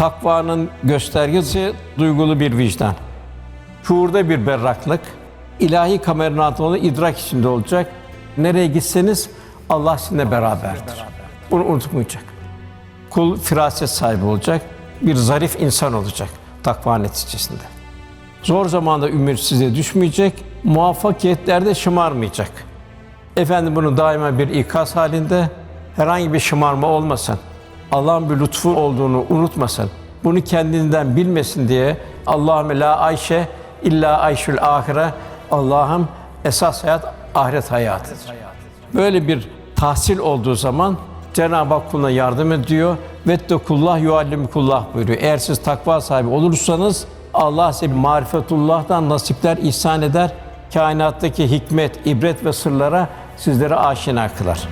Takvanın göstergesi duygulu bir vicdan. Şuurda bir berraklık, ilahi olan idrak içinde olacak. Nereye gitseniz Allah sizinle beraberdir. Bunu unutmayacak. Kul firaset sahibi olacak, bir zarif insan olacak takva neticesinde. Zor zamanda ümitsizliğe düşmeyecek, muvaffakiyetlerde şımarmayacak. Efendim bunu daima bir ikaz halinde, herhangi bir şımarma olmasın. Allah'ın bir lütfu olduğunu unutmasın. Bunu kendinden bilmesin diye Allahümme la ayşe illa ayşül ahire Allah'ım esas hayat ahiret hayatıdır. Böyle bir tahsil olduğu zaman Cenab-ı Hak kuluna yardım ediyor. Vettekullah yuallimukullah buyuruyor. Eğer siz takva sahibi olursanız Allah size marifetullah'tan nasipler ihsan eder. Kainattaki hikmet, ibret ve sırlara sizleri aşina kılar.